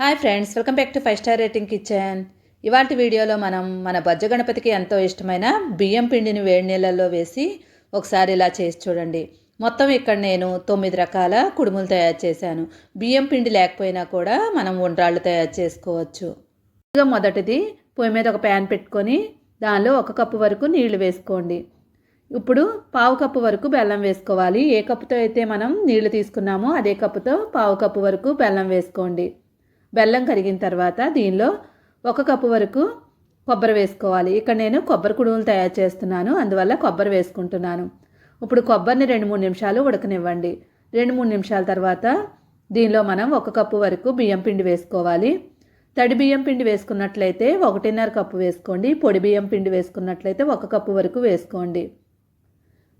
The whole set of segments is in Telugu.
Hi friends welcome back to five star rating kitchen ఇవాటి వీడియోలో మనం మన బజ్జ గణపతికి ఎంతో ఇష్టమైన బియ్యం పిండిని వేడి నీళ్ళల్లో వేసి ఒకసారి ఇలా చేసి చూడండి. మొత్తం ఇక్కడ నేను తొమ్మిది రకాల కుడుములు తయారు చేశాను. బియ్యం పిండి లేకపోయినా కూడా మనం ఉండ్రాళ్ళు తయారు చేసుకోవచ్చు. ఇక మొదటిది పొయ్యి మీద ఒక ప్యాన్ పెట్టుకొని దానిలో ఒక కప్పు వరకు నీళ్ళు వేసుకోండి. ఇప్పుడు పావు కప్పు వరకు బెల్లం వేసుకోవాలి. ఏ కప్పుతో అయితే మనం నీళ్ళు తీసుకున్నామో అదే కప్పుతో పావు కప్పు వరకు బెల్లం వేసుకోండి. బెల్లం కరిగిన తర్వాత దీనిలో ఒక కప్పు వరకు కొబ్బరి వేసుకోవాలి. ఇక్కడ నేను కొబ్బరి కుడుములు తయారు చేస్తున్నాను. అందువల్ల కొబ్బరి వేసుకుంటున్నాను. ఇప్పుడు కొబ్బరిని రెండు మూడు నిమిషాలు ఉడకనివ్వండి. రెండు మూడు నిమిషాల తర్వాత దీనిలో మనం ఒక కప్పు వరకు బియ్యం పిండి వేసుకోవాలి. తడి బియ్యం పిండి వేసుకున్నట్లయితే ఒకటిన్నర కప్పు వేసుకోండి. పొడి బియ్యం పిండి వేసుకున్నట్లయితే ఒక కప్పు వరకు వేసుకోండి.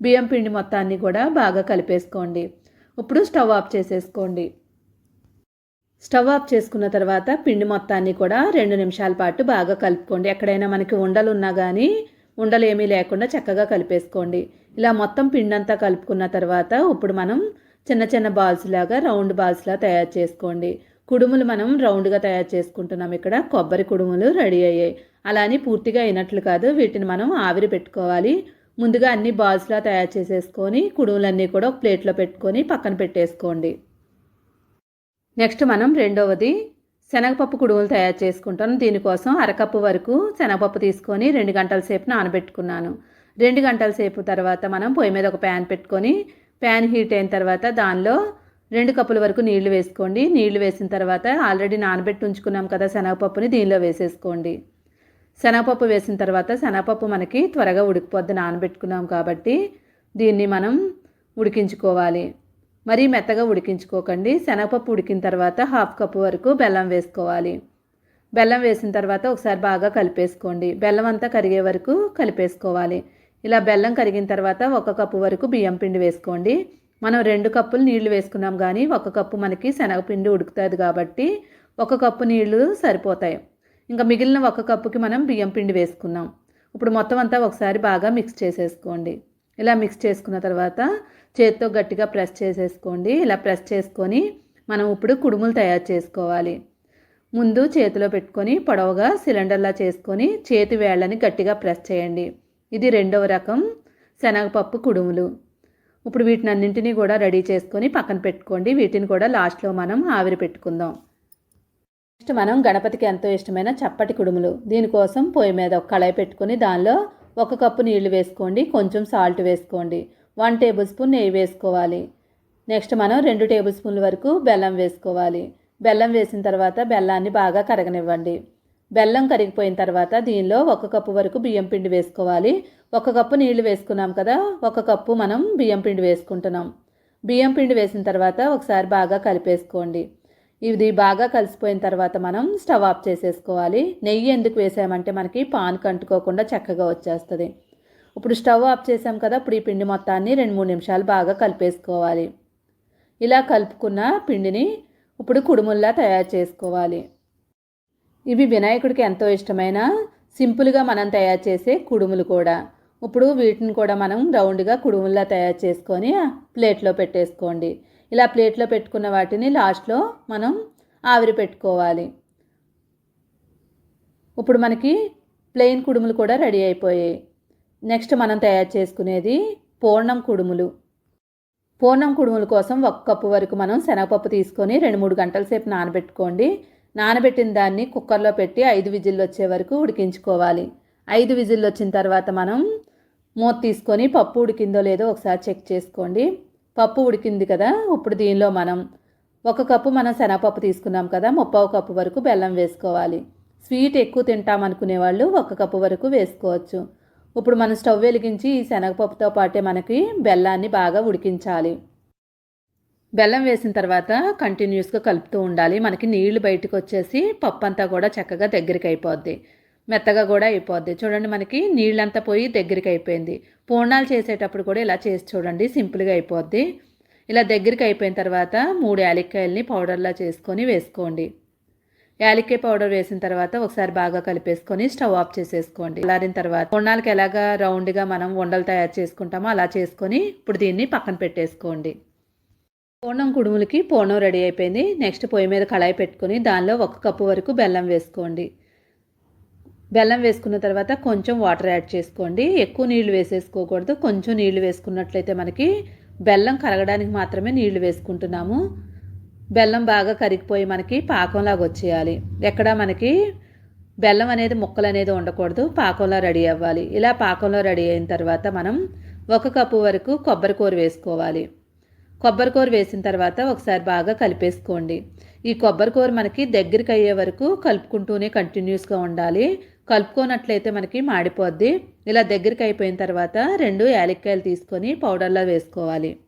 బియ్యం పిండి మొత్తాన్ని కూడా బాగా కలిపేసుకోండి. ఇప్పుడు స్టవ్ ఆఫ్ చేసేసుకోండి. స్టవ్ ఆఫ్ చేసుకున్న తర్వాత పిండి మొత్తాన్ని కూడా రెండు నిమిషాల పాటు బాగా కలుపుకోండి. ఎక్కడైనా మనకి ఉండలు ఉన్నా కానీ ఉండలు ఏమీ లేకుండా చక్కగా కలిపేసుకోండి. ఇలా మొత్తం పిండి అంతా కలుపుకున్న తర్వాత ఇప్పుడు మనం చిన్న చిన్న బాల్స్ లాగా రౌండ్ బాల్స్లా తయారు చేసుకోండి. కుడుములు మనం రౌండ్గా తయారు చేసుకుంటున్నాం ఇక్కడ. కొబ్బరి కుడుములు రెడీ అయ్యాయి. అలా అని పూర్తిగా అయినట్లు కాదు వీటిని మనం ఆవిరి పెట్టుకోవాలి. ముందుగా అన్ని బాల్స్లా తయారు చేసేసుకొని కుడుములన్నీ కూడా ఒక ప్లేట్లో పెట్టుకొని పక్కన పెట్టేసుకోండి. నెక్స్ట్ మనం రెండవది శనగపప్పు కుడుములు తయారు చేసుకుంటాం దీనికోసం అరకప్పు వరకు శనగపప్పు తీసుకొని రెండు గంటల సేపు నానబెట్టుకున్నాను. రెండు గంటల సేపు తర్వాత మనం పొయ్యి మీద ఒక ప్యాన్ పెట్టుకొని ప్యాన్ హీట్ అయిన తర్వాత దానిలో రెండు కప్పుల వరకు నీళ్ళు వేసుకోండి. నీళ్ళు వేసిన తర్వాత ఆల్రెడీ నానబెట్టి ఉంచుకున్నాం కదా శనగపప్పుని దీనిలో వేసేసుకోండి. శనగపప్పు వేసిన తర్వాత శనగపప్పు మనకి త్వరగా ఉడికిపోద్ది నానబెట్టుకున్నాం కాబట్టి దీన్ని మనం ఉడికించుకోవాలి. మరీ మెత్తగా ఉడికించుకోకండి. శనగపప్పు ఉడికిన తర్వాత హాఫ్ కప్పు వరకు బెల్లం వేసుకోవాలి. బెల్లం వేసిన తర్వాత ఒకసారి బాగా కలిపేసుకోండి. బెల్లం అంతా కరిగే వరకు కలిపేసుకోవాలి. ఇలా బెల్లం కరిగిన తర్వాత ఒక కప్పు వరకు బియ్యం పిండి వేసుకోండి. మనం రెండు కప్పులు నీళ్ళు వేసుకున్నాం కానీ ఒక కప్పు మనకి శనగపిండి ఉడుకుతుంది కాబట్టి ఒక కప్పు నీళ్ళు సరిపోతాయి. ఇంకా మిగిలిన ఒక కప్పుకి మనం బియ్యం పిండి వేసుకున్నాం. ఇప్పుడు మొత్తం అంతా ఒకసారి బాగా మిక్స్ చేసేసుకోండి. ఇలా మిక్స్ చేసుకున్న తర్వాత చేత్తో గట్టిగా ప్రెస్ చేసేసుకోండి. ఇలా ప్రెస్ చేసుకొని మనం ఇప్పుడు కుడుములు తయారు చేసుకోవాలి. ముందు చేతిలో పెట్టుకొని పొడవుగా సిలిండర్లా చేసుకొని చేతి వేళ్ళని గట్టిగా ప్రెస్ చేయండి. ఇది రెండవ రకం శనగపప్పు కుడుములు. ఇప్పుడు వీటిని అన్నింటినీ కూడా రెడీ చేసుకొని పక్కన పెట్టుకోండి. వీటిని కూడా లాస్ట్లో మనం ఆవిరి పెట్టుకుందాం. నెక్స్ట్ మనం గణపతికి ఎంతో ఇష్టమైన చప్పటి కుడుములు. దీనికోసం పొయ్యి మీద ఒక కళాయి పెట్టుకొని దానిలో ఒక కప్పు నీళ్ళు వేసుకోండి. కొంచెం సాల్ట్ వేసుకోండి. వన్ టేబుల్ స్పూన్ నెయ్యి వేసుకోవాలి. నెక్స్ట్ మనం రెండు టేబుల్ స్పూన్ల వరకు బెల్లం వేసుకోవాలి. బెల్లం వేసిన తర్వాత బెల్లాన్ని బాగా కరగనివ్వండి. బెల్లం కరిగిపోయిన తర్వాత దీనిలో ఒక కప్పు వరకు బియ్యం పిండి వేసుకోవాలి. ఒక కప్పు నీళ్ళు వేసుకున్నాం కదా ఒక కప్పు మనం బియ్యం పిండి వేసుకుంటున్నాం. బియ్యం పిండి వేసిన తర్వాత ఒకసారి బాగా కలిపేసుకోండి. ఇది బాగా కలిసిపోయిన తర్వాత మనం స్టవ్ ఆఫ్ చేసేసుకోవాలి. నెయ్యి ఎందుకు వేసామంటే మనకి పాన్ కంటుకోకుండా చక్కగా వచ్చేస్తుంది. ఇప్పుడు స్టవ్ ఆఫ్ చేసాం కదా ఇప్పుడు ఈ పిండి మొత్తాన్ని రెండు మూడు నిమిషాలు బాగా కలిపేసుకోవాలి. ఇలా కలుపుకున్న పిండిని ఇప్పుడు కుడుముల్లా తయారు చేసుకోవాలి. ఇవి వినాయకుడికి ఎంతో ఇష్టమైన సింపుల్గా మనం తయారు చేసే కుడుములు కూడా. ఇప్పుడు వీటిని కూడా మనం రౌండ్గా కుడుముల్లా తయారు చేసుకొని ప్లేట్లో పెట్టేసుకోండి. ఇలా ప్లేట్లో పెట్టుకున్న వాటిని లాస్ట్లో మనం ఆవిరి పెట్టుకోవాలి. ఇప్పుడు మనకి ప్లెయిన్ కుడుములు కూడా రెడీ అయిపోయాయి. నెక్స్ట్ మనం తయారు చేసుకునేది పూర్ణం కుడుములు. పూర్ణం కుడుముల కోసం ఒక కప్పు వరకు మనం శనగపప్పు తీసుకొని రెండు మూడు గంటల సేపు నానబెట్టుకోండి. నానబెట్టిన దాన్ని కుక్కర్లో పెట్టి ఐదు విజిల్లు వచ్చే వరకు ఉడికించుకోవాలి. ఐదు విజిల్లు వచ్చిన తర్వాత మనం మూత తీసుకొని పప్పు ఉడికిందో లేదో ఒకసారి చెక్ చేసుకోండి. పప్పు ఉడికింది కదా ఇప్పుడు దీనిలో మనం ఒక కప్పు మనం శనగపప్పు తీసుకున్నాం కదా ముప్పావు కప్పు వరకు బెల్లం వేసుకోవాలి. స్వీట్ ఎక్కువ తింటామనుకునే వాళ్ళు ఒక కప్పు వరకు వేసుకోవచ్చు. ఇప్పుడు మనం స్టవ్ వెలిగించి ఈ శనగపప్పుతో పాటే మనకి బెల్లాన్ని బాగా ఉడికించాలి. బెల్లం వేసిన తర్వాత కంటిన్యూస్గా కలుపుతూ ఉండాలి. మనకి నీళ్ళు బయటకు వచ్చేసి పప్పు అంతా కూడా చక్కగా దగ్గరికి అయిపోద్ది. మెత్తగా కూడా అయిపోద్ది. చూడండి మనకి నీళ్ళంతా పోయి దగ్గరికి అయిపోయింది. పూర్ణాలు చేసేటప్పుడు కూడా ఇలా చేసి చూడండి సింపుల్గా అయిపోద్ది. ఇలా దగ్గరికి అయిపోయిన తర్వాత మూడు యాలక్కాయలని పౌడర్లా చేసుకొని వేసుకోండి. యాలక్కాయ పౌడర్ వేసిన తర్వాత ఒకసారి బాగా కలిపేసుకొని స్టవ్ ఆఫ్ చేసేసుకోండి. అలారిన తర్వాత పూర్ణాలకి ఎలాగా రౌండ్గా మనం ఉండలు తయారు చేసుకుంటామో అలా చేసుకొని ఇప్పుడు దీన్ని పక్కన పెట్టేసుకోండి. పూర్ణం కుడుములకి పూర్ణం రెడీ అయిపోయింది. నెక్స్ట్ పొయ్యి మీద కళాయి పెట్టుకొని దానిలో ఒక కప్పు వరకు బెల్లం వేసుకోండి. బెల్లం వేసుకున్న తర్వాత కొంచెం వాటర్ యాడ్ చేసుకోండి. ఎక్కువ నీళ్ళు వేసేసుకోకూడదు. కొంచెం నీళ్ళు వేసుకున్నట్లయితే మనకి బెల్లం కరగడానికి మాత్రమే నీళ్ళు వేసుకుంటున్నాము. బెల్లం బాగా కరిగిపోయి మనకి పాకంలాగా వచ్చేయాలి. ఎక్కడ మనకి బెల్లం అనేది ముక్కలు అనేది ఉండకూడదు. పాకంలో రెడీ అవ్వాలి. ఇలా పాకంలో రెడీ అయిన తర్వాత మనం ఒక కప్పు వరకు కొబ్బరి కూర వేసుకోవాలి. కొబ్బరి కూర వేసిన తర్వాత ఒకసారి బాగా కలిపేసుకోండి. ఈ కొబ్బరి కూర మనకి దగ్గరికి అయ్యే వరకు కలుపుకుంటూనే కంటిన్యూస్గా ఉండాలి. కలుపుకోనట్లయితే మనకి మాడిపోద్ది. ఇలా దగ్గరికి అయిపోయిన తర్వాత రెండు యాలక్కాయలు తీసుకొని పౌడర్లో వేసుకోవాలి.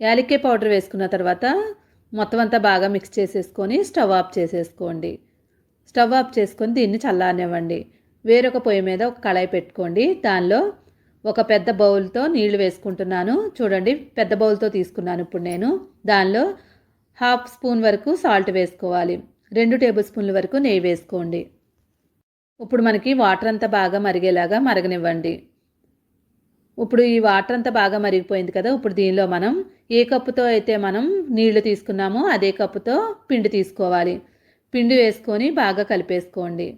యాలక్కాయ పౌడర్ వేసుకున్న తర్వాత మొత్తం అంతా బాగా మిక్స్ చేసేసుకొని స్టవ్ ఆఫ్ చేసేసుకోండి. స్టవ్ ఆఫ్ చేసుకొని దీన్ని చల్లారనివ్వండి. వేరొక పొయ్యి మీద ఒక కళాయి పెట్టుకోండి. దానిలో ఒక పెద్ద బౌల్తో నీళ్ళు వేసుకుంటున్నాను. చూడండి పెద్ద బౌల్తో తీసుకున్నాను ఇప్పుడు నేను. దానిలో హాఫ్ స్పూన్ వరకు సాల్ట్ వేసుకోవాలి. రెండు టేబుల్ స్పూన్ల వరకు నెయ్యి వేసుకోండి. ఇప్పుడు మనకి వాటర్ అంతా బాగా మరిగేలాగా మరగనివ్వండి. ఇప్పుడు ఈ వాటర్ అంతా బాగా మరిగిపోయింది కదా ఇప్పుడు దీనిలో మనం ఏ కప్పుతో అయితే మనం నీళ్ళు తీసుకున్నామో అదే కప్పుతో పిండి తీసుకోవాలి. పిండి వేసుకొని బాగా కలిపేసుకోండి.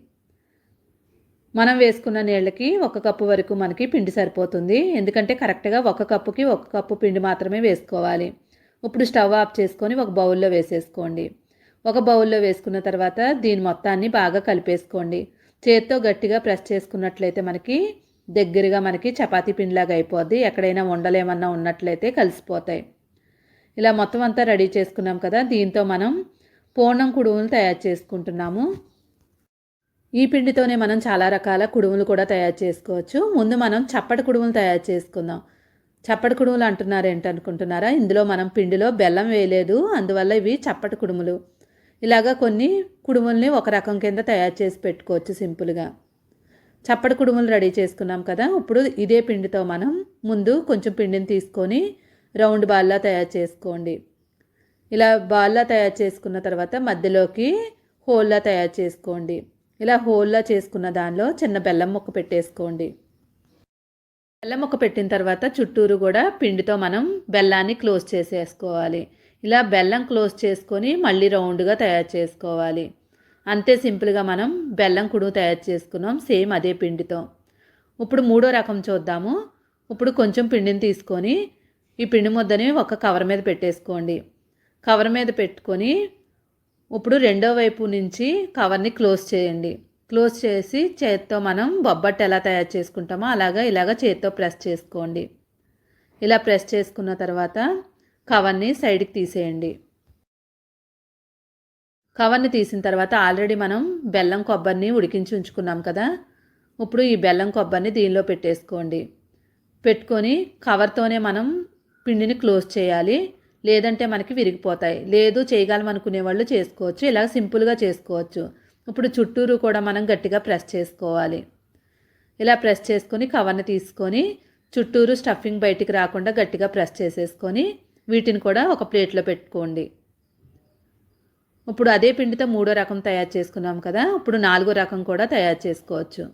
మనం వేసుకున్న నీళ్ళకి ఒక కప్పు వరకు మనకి పిండి సరిపోతుంది. ఎందుకంటే కరెక్ట్గా ఒక కప్పుకి ఒక కప్పు పిండి మాత్రమే వేసుకోవాలి. ఇప్పుడు స్టవ్ ఆఫ్ చేసుకొని ఒక బౌల్లో వేసేసుకోండి. ఒక బౌల్లో వేసుకున్న తర్వాత దీని మొత్తాన్ని బాగా కలిపేసుకోండి. చేత్తో గట్టిగా ప్రెస్ చేసుకున్నట్లయితే మనకి దగ్గరగా మనకి చపాతీ పిండిలాగా అయిపోద్ది. ఎక్కడైనా ఉండలేమన్నా ఉన్నట్లయితే కలిసిపోతాయి. ఇలా మొత్తం అంతా రెడీ చేసుకున్నాం కదా దీంతో మనం పూర్ణం కుడుములు తయారు చేసుకుంటున్నాము. ఈ పిండితోనే మనం చాలా రకాల కుడుములు కూడా తయారు చేసుకోవచ్చు. ముందు మనం చప్పటి కుడుములు తయారు చేసుకుందాం. చప్పటి కుడుములు అంటున్నారు ఏంటనుకుంటున్నారా ఇందులో మనం పిండిలో బెల్లం వేయలేదు అందువల్ల ఇవి చప్పటి కుడుములు. ఇలాగా కొన్ని కుడుముల్ని ఒక రకం కింద తయారు చేసి పెట్టుకోవచ్చు సింపుల్గా. చప్పటి కుడుములు రెడీ చేసుకున్నాం కదా ఇప్పుడు ఇదే పిండితో మనం ముందు కొంచెం పిండిని తీసుకొని రౌండ్ బాల్లా తయారు చేసుకోండి. ఇలా బాల్లా తయారు చేసుకున్న తర్వాత మధ్యలోకి హోల్లా తయారు చేసుకోండి. ఇలా హోల్లా చేసుకున్న దానిలో చిన్న బెల్లం ముక్క పెట్టేసుకోండి. బెల్లం ముక్క పెట్టిన తర్వాత చుట్టూరు కూడా పిండితో మనం బెల్లాన్ని క్లోజ్ చేసేసుకోవాలి. ఇలా బెల్లం క్లోజ్ చేసుకొని మళ్ళీ రౌండ్గా తయారు చేసుకోవాలి. అంతే సింపుల్గా మనం బెల్లం కుడుము తయారు చేసుకున్నాం సేమ్ అదే పిండితో. ఇప్పుడు మూడో రకం చూద్దాము. ఇప్పుడు కొంచెం పిండిని తీసుకొని ఈ పిండి ముద్దని ఒక కవర్ మీద పెట్టేసుకోండి. కవర్ మీద పెట్టుకొని ఇప్పుడు రెండో వైపు నుంచి కవర్ని క్లోజ్ చేయండి. క్లోజ్ చేసి చేత్తో మనం బొబ్బట్టు ఎలా తయారు చేసుకుంటామో అలాగా ఇలాగ చేత్తో ప్రెస్ చేసుకోండి. ఇలా ప్రెస్ చేసుకున్న తర్వాత కవర్ని సైడ్కి తీసేయండి. కవర్ని తీసిన తర్వాత ఆల్రెడీ మనం బెల్లం కొబ్బరిని ఉడికించి ఉంచుకున్నాం కదా ఇప్పుడు ఈ బెల్లం కొబ్బరిని దీనిలో పెట్టేసుకోండి. పెట్టుకొని కవర్తోనే మనం పిండిని క్లోజ్ చేయాలి. లేదంటే మనకి విరిగిపోతాయి. లేదు చేయగలం అనుకునే వాళ్ళు చేసుకోవచ్చు. ఇలా సింపుల్గా చేసుకోవచ్చు. ఇప్పుడు చుట్టూరు కూడా మనం గట్టిగా ప్రెస్ చేసుకోవాలి. ఇలా ప్రెస్ చేసుకొని కవర్ని తీసుకొని చుట్టూరు స్టఫింగ్ బయటికి రాకుండా గట్టిగా ప్రెస్ చేసేసుకొని వీటిని కూడా ఒక ప్లేట్లో పెట్టుకోండి. ఇప్పుడు అదే పిండితో మూడో రకం తయారు చేసుకున్నాం కదా. ఇప్పుడు నాలుగో రకం కూడా తయారు చేసుకోవచ్చు.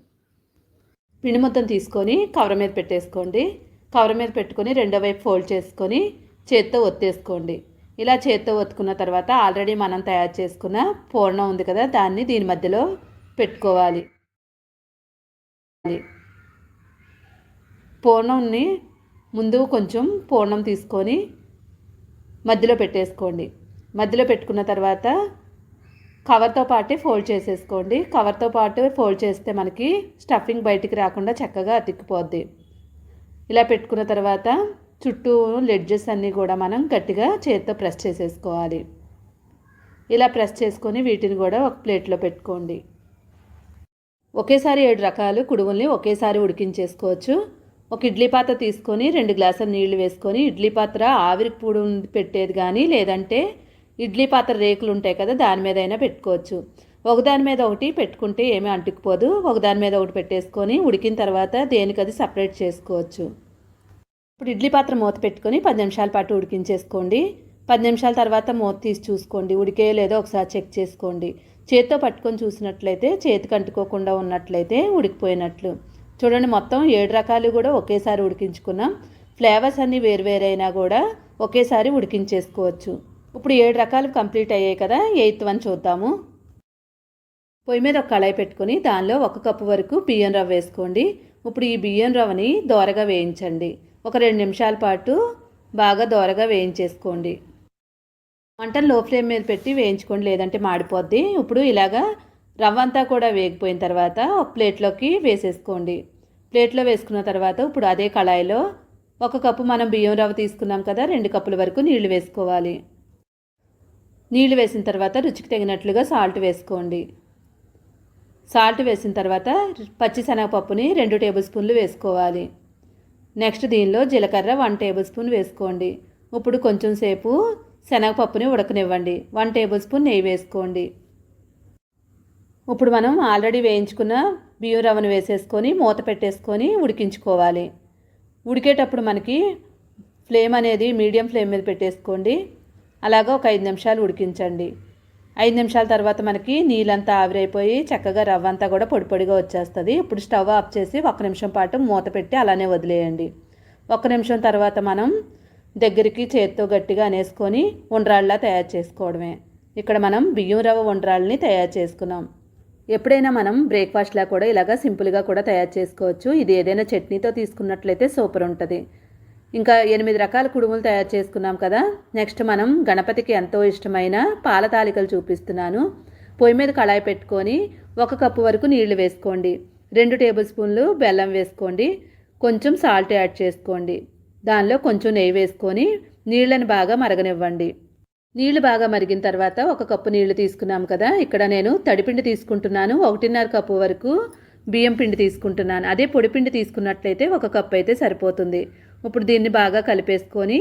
పిండి మొత్తం తీసుకొని కవర్ మీద పెట్టేసుకోండి. కవర్ మీద పెట్టుకొని రెండో వైపు ఫోల్డ్ చేసుకొని చేత్తో ఒత్తేసుకోండి. ఇలా చేత్తో ఒత్తుకున్న తర్వాత ఆల్రెడీ మనం తయారు చేసుకున్న పూర్ణం ఉంది కదా దాన్ని దీని మధ్యలో పెట్టుకోవాలి. పూర్ణంని ముందు కొంచెం పూర్ణం తీసుకొని మధ్యలో పెట్టేసుకోండి. మధ్యలో పెట్టుకున్న తర్వాత కవర్తో పాటే ఫోల్డ్ చేసేసుకోండి. కవర్తో పాటు ఫోల్డ్ చేస్తే మనకి స్టఫింగ్ బయటికి రాకుండా చక్కగా అతికిపోద్ది. ఇలా పెట్టుకున్న తర్వాత చుట్టూ లెడ్జెస్ అన్నీ కూడా మనం గట్టిగా చేతితో ప్రెస్ చేసేసుకోవాలి. ఇలా ప్రెస్ చేసుకొని వీటిని కూడా ఒక ప్లేట్లో పెట్టుకోండి. ఒకేసారి ఏడు రకాలు కుడుముల్ని ఒకేసారి ఉడికించేసుకోవచ్చు. ఒక ఇడ్లీ పాత్ర తీసుకొని రెండు గ్లాసుల నీళ్ళు వేసుకొని ఇడ్లీ పాత్ర ఆవిరి పూడు పెట్టేది కానీ లేదంటే ఇడ్లీ పాత్ర రేకులు ఉంటాయి కదా దాని మీద అయినా పెట్టుకోవచ్చు. ఒకదాని మీద ఒకటి పెట్టుకుంటే ఏమీ అంటుకుపోదు. ఒకదాని మీద ఒకటి పెట్టేసుకొని ఉడికిన తర్వాత దేనికది సపరేట్ చేసుకోవచ్చు. ఇప్పుడు ఇడ్లీ పాత్ర మూత పెట్టుకొని పది నిమిషాల పాటు ఉడికించేసుకోండి. పది నిమిషాల తర్వాత మూత తీసి చూసుకోండి. ఉడికే లేదో ఒకసారి చెక్ చేసుకోండి. చేత్తో పట్టుకొని చూసినట్లయితే చేతికి అంటుకోకుండా ఉన్నట్లయితే ఉడికిపోయినట్లు. చూడండి మొత్తం ఏడు రకాలు కూడా ఒకేసారి ఉడికించుకున్నాం. ఫ్లేవర్స్ అన్నీ వేరువేరైనా కూడా ఒకేసారి ఉడికించేసుకోవచ్చు. ఇప్పుడు ఏడు రకాలు కంప్లీట్ అయ్యాయి కదా ఎయిత్ వన్ చూద్దాము. పొయ్యి మీద ఒక కళాయి పెట్టుకొని దానిలో ఒక కప్పు వరకు బియ్యం రవ్వ వేసుకోండి. ఇప్పుడు ఈ బియ్యం రవ్వని దోరగా వేయించండి. ఒక రెండు నిమిషాల పాటు బాగా దోరగా వేయించేసుకోండి. మంటను లో ఫ్లేమ్ మీద పెట్టి వేయించుకోండి లేదంటే మాడిపోద్ది. ఇప్పుడు ఇలాగా రవ్వ అంతా కూడా వేగిపోయిన తర్వాత ఒక ప్లేట్లోకి వేసేసుకోండి. ప్లేట్లో వేసుకున్న తర్వాత ఇప్పుడు అదే కళాయిలో ఒక కప్పు మనం బియ్యం రవ్వ తీసుకున్నాం కదా రెండు కప్పుల వరకు నీళ్ళు వేసుకోవాలి. నీళ్ళు వేసిన తర్వాత రుచికి తగినట్లుగా సాల్ట్ వేసుకోండి. సాల్ట్ వేసిన తర్వాత పచ్చిశనగపప్పుని రెండు టేబుల్ స్పూన్లు వేసుకోవాలి. నెక్స్ట్ దీనిలో జీలకర్ర వన్ టేబుల్ స్పూన్ వేసుకోండి. ఇప్పుడు కొంచెం సేపు శనగపప్పుని ఉడకనివ్వండి. వన్ టేబుల్ స్పూన్ నెయ్యి వేసుకోండి. ఇప్పుడు మనం ఆల్రెడీ వేయించుకున్న బియ్యం రవ్వను వేసేసుకొని మూత పెట్టేసుకొని ఉడికించుకోవాలి. ఉడికేటప్పుడు మనకి ఫ్లేమ్ అనేది మీడియం ఫ్లేమ్ మీద పెట్టేసుకోండి. అలాగా ఒక ఐదు నిమిషాలు ఉడికించండి. ఐదు నిమిషాల తర్వాత మనకి నీళ్ళంతా ఆవిరైపోయి చక్కగా రవ్వ అంతా కూడా పొడి పొడిగా వచ్చేస్తుంది. ఇప్పుడు స్టవ్ ఆఫ్ చేసి ఒక నిమిషం పాటు మూత పెట్టి అలానే వదిలేయండి. ఒక నిమిషం తర్వాత మనం దగ్గరికి చేత్తో గట్టిగా అనేసుకొని ఉండ్రాళ్ళలా తయారు చేసుకోవడమే. ఇక్కడ మనం బియ్యం రవ్వ ఉండ్రాళ్ళని తయారు చేసుకున్నాం. ఎప్పుడైనా మనం బ్రేక్ఫాస్ట్లా కూడా ఇలాగా సింపుల్గా కూడా తయారు చేసుకోవచ్చు. ఇది ఏదైనా చట్నీతో తీసుకున్నట్లయితే సూపర్ ఉంటుంది. ఇంకా ఎనిమిది రకాల కుడుములు తయారు చేసుకున్నాం కదా. నెక్స్ట్ మనం గణపతికి ఎంతో ఇష్టమైన పాల తాలికలు చూపిస్తున్నాను. పొయ్యి మీద కళాయి పెట్టుకొని ఒక కప్పు వరకు నీళ్ళు వేసుకోండి. రెండు టేబుల్ స్పూన్లు బెల్లం వేసుకోండి. కొంచెం సాల్ట్ యాడ్ చేసుకోండి. దానిలో కొంచెం నెయ్యి వేసుకొని నీళ్ళని బాగా మరగనివ్వండి. నీళ్ళు బాగా మరిగిన తర్వాత ఒక కప్పు నీళ్ళు తీసుకున్నాం కదా. ఇక్కడ నేను తడిపిండి తీసుకుంటున్నాను. ఒకటిన్నర కప్పు వరకు బియ్యం పిండి తీసుకుంటున్నాను. అదే పొడిపిండి తీసుకున్నట్లయితే ఒక కప్పు అయితే సరిపోతుంది. ఇప్పుడు దీన్ని బాగా కలిపేసుకొని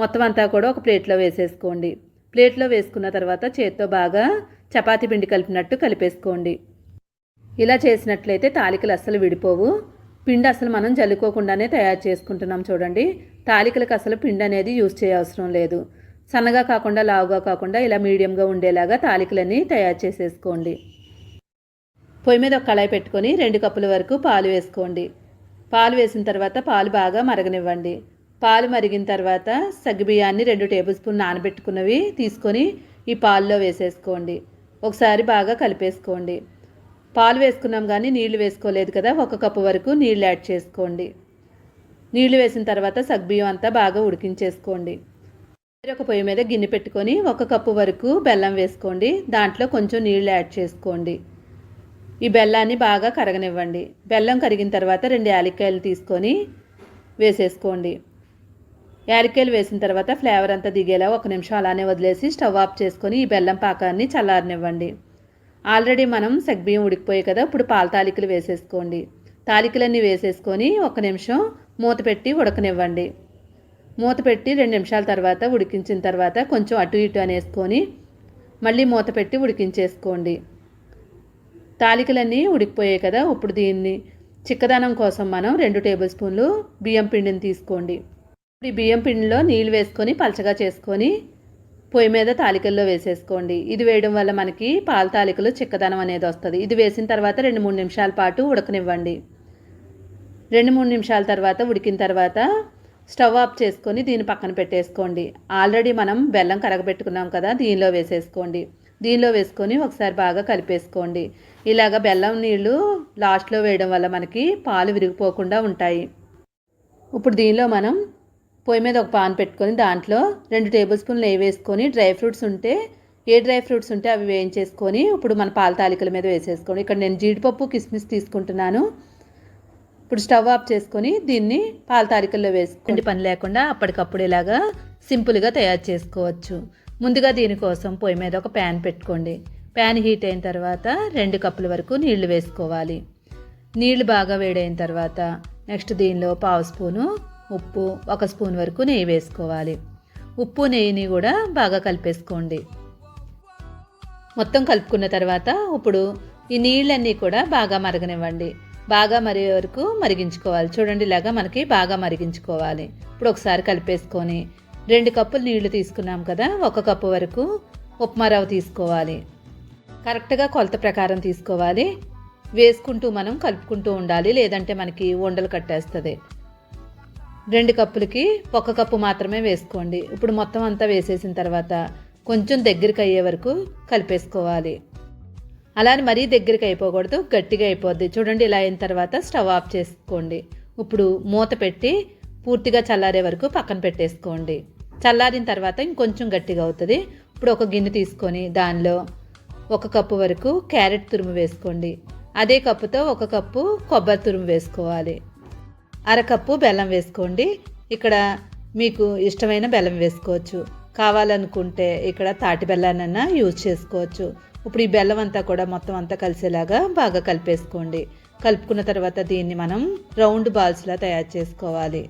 మొత్తం అంతా కూడా ఒక ప్లేట్లో వేసేసుకోండి. ప్లేట్లో వేసుకున్న తర్వాత చేత్తో బాగా చపాతి పిండి కలిపినట్టు కలిపేసుకోండి. ఇలా చేసినట్లయితే తాలికలు అస్సలు విడిపోవు. పిండి అసలు మనం జల్లుకోకుండానే తయారు చేసుకుంటున్నాం చూడండి. తాలికలకు అసలు పిండి అనేది యూజ్ చేయవసరం లేదు. సన్నగా కాకుండా లావుగా కాకుండా ఇలా మీడియంగా ఉండేలాగా తాలికలని తయారు చేసేసుకోండి. పొయ్యి మీద ఒక కళాయి పెట్టుకొని రెండు కప్పుల వరకు పాలు వేసుకోండి. పాలు వేసిన తర్వాత పాలు బాగా మరగనివ్వండి. పాలు మరిగిన తర్వాత సగ్గుబియ్యాన్ని రెండు టేబుల్ స్పూన్ నానబెట్టుకున్నవి తీసుకొని ఈ పాల్లో వేసేసుకోండి. ఒకసారి బాగా కలిపేసుకోండి. పాలు వేసుకున్నాం కానీ నీళ్ళు వేసుకోలేదు కదా ఒక కప్పు వరకు నీళ్ళు యాడ్ చేసుకోండి. నీళ్ళు వేసిన తర్వాత సగ్బియ్యం అంతా బాగా ఉడికించేసుకోండి. వేరొక పొయ్యి మీద గిన్నె పెట్టుకొని ఒక కప్పు వరకు బెల్లం వేసుకోండి. దాంట్లో కొంచెం నీళ్ళు యాడ్ చేసుకోండి. ఈ బెల్లాన్ని బాగా కరగనివ్వండి. బెల్లం కరిగిన తర్వాత రెండు యాలక్కాయలు తీసుకొని వేసేసుకోండి. యాలక్కాయలు వేసిన తర్వాత ఫ్లేవర్ అంతా దిగేలా ఒక నిమిషం అలానే వదిలేసి స్టవ్ ఆఫ్ చేసుకొని ఈ బెల్లం పాకాన్ని చల్లారనివ్వండి. ఆల్రెడీ మనం సగ్బియ్యం ఉడికిపోయాయి కదా ఇప్పుడు పాల తాలికలు వేసేసుకోండి. తాలికలన్నీ వేసేసుకొని ఒక నిమిషం మూత పెట్టి ఉడకనివ్వండి. మూత పెట్టి రెండు నిమిషాల తర్వాత ఉడికించిన తర్వాత కొంచెం అటు ఇటు అనేసుకొని మళ్ళీ మూత పెట్టి ఉడికించేసుకోండి. తాలికలన్నీ ఉడికిపోయాయి కదా ఇప్పుడు దీన్ని చిక్కదనం కోసం మనం రెండు టేబుల్ స్పూన్లు బియ్యం పిండిని తీసుకోండి. ఈ బియ్యం పిండిలో నీళ్ళు వేసుకొని పలచగా చేసుకొని పొయ్యి మీద తాలికల్లో వేసేసుకోండి. ఇది వేయడం వల్ల మనకి పాల తాలికలు చిక్కదనం అనేది వస్తుంది. ఇది వేసిన తర్వాత రెండు మూడు నిమిషాల పాటు ఉడకనివ్వండి. రెండు మూడు నిమిషాల తర్వాత ఉడికిన తర్వాత స్టవ్ ఆఫ్ చేసుకొని దీన్ని పక్కన పెట్టేసుకోండి. ఆల్రెడీ మనం బెల్లం కరగబెట్టుకున్నాం కదా దీనిలో వేసేసుకోండి. దీనిలో వేసుకొని ఒకసారి బాగా కలిపేసుకోండి. ఇలాగ బెల్లం నీళ్ళు లాస్ట్లో వేయడం వల్ల మనకి పాలు విరిగిపోకుండా ఉంటాయి. ఇప్పుడు దీనిలో మనం పొయ్యి మీద ఒక పాన్ పెట్టుకొని దాంట్లో రెండు టేబుల్ స్పూన్లు నెయ్యి వేసుకొని డ్రై ఫ్రూట్స్ ఉంటే ఏ డ్రై ఫ్రూట్స్ ఉంటే అవి వేయించేసుకొని ఇప్పుడు మన పాల తాలికల మీద వేసేసుకోండి. ఇక్కడ నేను జీడిపప్పు కిస్మిస్ తీసుకుంటున్నాను. ఇప్పుడు స్టవ్ ఆఫ్ చేసుకొని దీన్ని పాల తాలికల్లో వేసుకోండి. పని లేకుండా అప్పటికప్పుడు ఇలాగా సింపుల్గా తయారు చేసుకోవచ్చు. ముందుగా దీనికోసం పొయ్యి మీద ఒక ప్యాన్ పెట్టుకోండి. ప్యాన్ హీట్ అయిన తర్వాత రెండు కప్పుల వరకు నీళ్ళు వేసుకోవాలి. నీళ్ళు బాగా వేడైన తర్వాత నెక్స్ట్ దీనిలో పావు స్పూను ఉప్పు ఒక స్పూన్ వరకు నెయ్యి వేసుకోవాలి. ఉప్పు నెయ్యిని కూడా బాగా కలిపేసుకోండి. మొత్తం కలుపుకున్న తర్వాత ఇప్పుడు ఈ నీళ్ళన్నీ కూడా బాగా మరగనివ్వండి. బాగా మరిగే వరకు మరిగించుకోవాలి. చూడండి ఇలాగా మనకి బాగా మరిగించుకోవాలి. ఇప్పుడు ఒకసారి కలిపేసుకొని రెండు కప్పులు నీళ్ళు తీసుకున్నాం కదా ఒక కప్పు వరకు ఉప్మా రవ్వ తీసుకోవాలి. కరెక్ట్గా కొలత ప్రకారం తీసుకోవాలి. వేసుకుంటూ మనం కలుపుకుంటూ ఉండాలి లేదంటే మనకి ఉండలు కట్టేస్తుంది. రెండు కప్పులకి ఒక కప్పు మాత్రమే వేసుకోండి. ఇప్పుడు మొత్తం అంతా వేసేసిన తర్వాత కొంచెం దగ్గరికి అయ్యే వరకు కలిపేసుకోవాలి. అలానే మరీ దగ్గరికి అయిపోకూడదు గట్టిగా అయిపోద్ది. చూడండి ఇలా అయిన తర్వాత స్టవ్ ఆఫ్ చేసుకోండి. ఇప్పుడు మూత పెట్టి పూర్తిగా చల్లారే వరకు పక్కన పెట్టేసుకోండి. చల్లారిన తర్వాత ఇంకొంచెం గట్టిగా అవుతుంది. ఇప్పుడు ఒక గిన్నె తీసుకొని దానిలో ఒక కప్పు వరకు క్యారెట్ తురుము వేసుకోండి. అదే కప్పుతో ఒక కప్పు కొబ్బరి తురుము వేసుకోవాలి. అరకప్పు బెల్లం వేసుకోండి. ఇక్కడ మీకు ఇష్టమైన బెల్లం వేసుకోవచ్చు. కావాలనుకుంటే ఇక్కడ తాటి బెల్లాన్నైనా యూజ్ చేసుకోవచ్చు. ఇప్పుడు ఈ బెల్లం అంతా కూడా మొత్తం అంతా కలిసేలాగా బాగా కలిపేసుకోండి. కలుపుకున్న తర్వాత దీన్ని మనం రౌండ్ బాల్స్లా తయారు చేసుకోవాలి.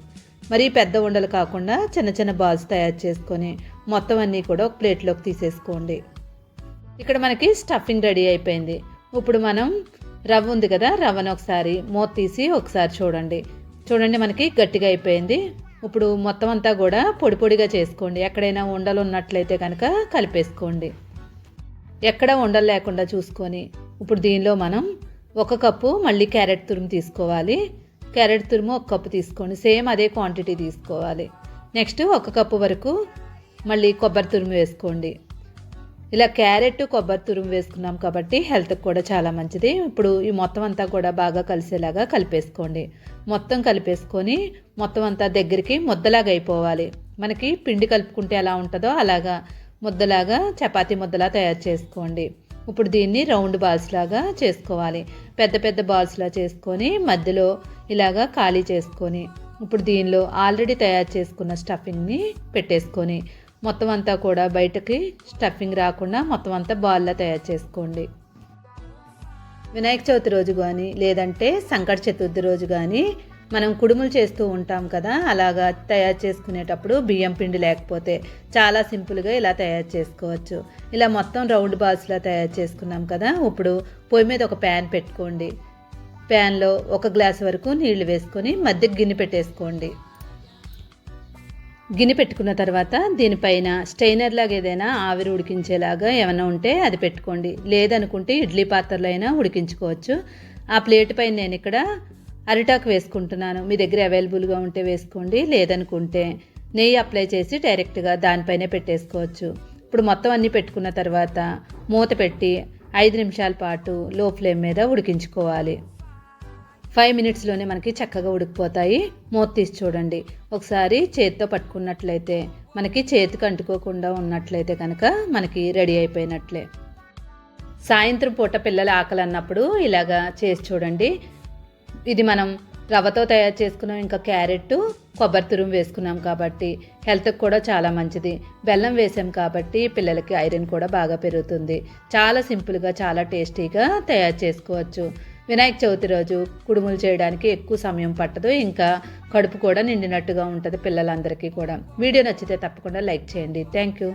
మరి పెద్ద ఉండలు కాకుండా చిన్న చిన్న బాల్స్ తయారు చేసుకొని మొత్తం అన్నీ కూడా ఒక ప్లేట్లోకి తీసేసుకోండి. ఇక్కడ మనకి స్టఫింగ్ రెడీ అయిపోయింది. ఇప్పుడు మనం రవ్వ ఉంది కదా రవ్వను ఒకసారి మూత తీసి ఒకసారి చూడండి. చూడండి మనకి గట్టిగా అయిపోయింది. ఇప్పుడు మొత్తం అంతా కూడా పొడి పొడిగా చేసుకోండి. ఎక్కడైనా ఉండలు ఉన్నట్లయితే కనుక కలిపేసుకోండి. ఎక్కడ ఉండలు లేకుండా చూసుకొని ఇప్పుడు దీనిలో మనం ఒక కప్పు మళ్ళీ క్యారెట్ తురుము తీసుకోవాలి. క్యారెట్ తురుము ఒక కప్పు తీసుకోండి. సేమ్ అదే క్వాంటిటీ తీసుకోవాలి. నెక్స్ట్ ఒక కప్పు వరకు మళ్ళీ కొబ్బరి తురుము వేసుకోండి. ఇలా క్యారెట్ కొబ్బరి తురుము వేసుకున్నాం కాబట్టి హెల్త్కి కూడా చాలా మంచిది. ఇప్పుడు ఈ మొత్తం అంతా కూడా బాగా కలిసేలాగా కలిపేసుకోండి. మొత్తం కలిపేసుకొని మొత్తం అంతా దగ్గరికి ముద్దలాగా అయిపోవాలి. మనకి పిండి కలుపుకుంటే ఎలా ఉంటుందో అలాగా ముద్దలాగా చపాతీ ముద్దలా తయారు చేసుకోండి. ఇప్పుడు దీన్ని రౌండ్ బాల్స్ లాగా చేసుకోవాలి. పెద్ద పెద్ద బాల్స్లా చేసుకొని మధ్యలో ఇలాగా ఖాళీ చేసుకొని ఇప్పుడు దీనిలో ఆల్రెడీ తయారు చేసుకున్న స్టఫింగ్ని పెట్టేసుకొని మొత్తం అంతా కూడా బయటకి స్టఫింగ్ రాకుండా మొత్తం అంతా బాల్లా తయారు చేసుకోండి. వినాయక చవితి రోజు కానీ లేదంటే సంకట చతుర్థి రోజు కానీ మనం కుడుములు చేస్తూ ఉంటాం కదా అలాగా తయారు చేసుకునేటప్పుడు బియ్యం పిండి లేకపోతే చాలా సింపుల్గా ఇలా తయారు చేసుకోవచ్చు. ఇలా మొత్తం రౌండ్ బాల్స్లా తయారు చేసుకున్నాం కదా ఇప్పుడు పొయ్యి మీద ఒక ప్యాన్ పెట్టుకోండి. ప్యాన్లో ఒక గ్లాస్ వరకు నీళ్ళు వేసుకొని మధ్యకి గిన్నె పెట్టేసుకోండి. గిన్నె పెట్టుకున్న తర్వాత దీనిపైన స్టైనర్ లాగా ఏదైనా ఆవిరి ఉడికించేలాగా ఏమైనా ఉంటే అది పెట్టుకోండి. లేదనుకుంటే ఇడ్లీ పాత్రలో అయినా ఉడికించుకోవచ్చు. ఆ ప్లేట్ పైన నేను ఇక్కడ అరిటాకు వేసుకుంటున్నాను. మీ దగ్గర అవైలబుల్గా ఉంటే వేసుకోండి లేదనుకుంటే నెయ్యి అప్లై చేసి డైరెక్ట్గా దానిపైనే పెట్టేసుకోవచ్చు. ఇప్పుడు మొత్తం అన్నీ పెట్టుకున్న తర్వాత మూత పెట్టి ఐదు నిమిషాల పాటు లో ఫ్లేమ్ మీద ఉడికించుకోవాలి. ఫైవ్ మినిట్స్లోనే మనకి చక్కగా ఉడికిపోతాయి. మూత తీసి చూడండి. ఒకసారి చేతితో పట్టుకున్నట్లయితే మనకి చేతికి అంటుకోకుండా ఉన్నట్లయితే కనుక మనకి రెడీ అయిపోయినట్లే. సాయంత్రం పూట పిల్లల ఆకలి అన్నప్పుడు ఇలాగా చేసి చూడండి. ఇది మనం రవ్వతో తయారు చేసుకున్నాం ఇంకా క్యారెట్ కొబ్బరి తురుము వేసుకున్నాం కాబట్టి హెల్త్కి కూడా చాలా మంచిది. బెల్లం వేసాం కాబట్టి పిల్లలకి ఐరన్ కూడా బాగా పెరుగుతుంది. చాలా సింపుల్గా చాలా టేస్టీగా తయారు చేసుకోవచ్చు. వినాయక చవితి రోజు కుడుములు చేయడానికి ఎక్కువ సమయం పట్టదు. ఇంకా కడుపు కూడా నిండినట్టుగా ఉంటుంది పిల్లలందరికీ కూడా. వీడియో నచ్చితే తప్పకుండా లైక్ చేయండి. Thank you